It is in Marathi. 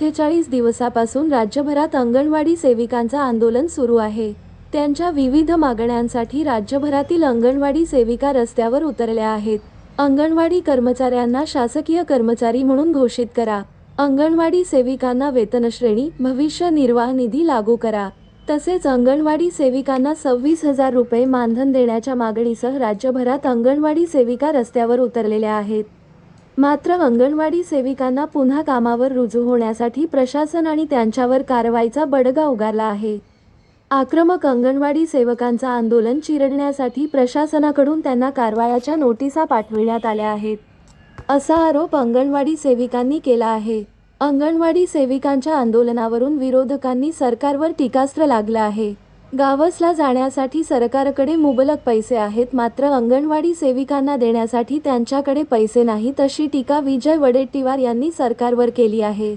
गेल्या अठ्ठेचाळीस दिवसापासून राज्यभरात अंगणवाडी सेविकांचं आंदोलन सुरू आहे. त्यांच्या विविध मागण्यांसाठी राज्यभरातील अंगणवाडी सेविका रस्त्यावर उतरल्या आहेत. अंगणवाडी कर्मचाऱ्यांना शासकीय कर्मचारी म्हणून घोषित करा. अंगणवाडी सेविकांना वेतनश्रेणी भविष्य निर्वाह निधी लागू करा. तसेच अंगणवाडी सेविकांना सव्वीस हजार रुपये मानधन देण्याच्या मागणीसह राज्यभरात अंगणवाडी सेविका रस्त्यावर उतरलेल्या आहेत. मात्र अंगणवाडी सेविकांना पुन्हा कामावर रुजू होण्यासाठी प्रशासन आणि त्यांच्यावर कारवाईचा बडगा उगारला आहे. आक्रमक अंगणवाडी सेवकांचं आंदोलन चिरडण्यासाठी प्रशासनाकडून त्यांना कारवायाच्या नोटिसा पाठविण्यात आल्या आहेत. असा आरोप अंगणवाडी सेविकांनी केला आहे. अंगणवाडी सेविकांच्या आंदोलनावरून विरोधकांनी सरकारवर टीकास्त्र लागलं आहे. गावसला जाण्यासाठी सरकारकडे मुबलक पैसे आहेत मात्र अंगणवाडी सेविकांना देण्यासाठी त्यांच्याकडे पैसे नाहीत अशी टीका विजय वडेट्टीवार यांनी सरकारवर केली आहे.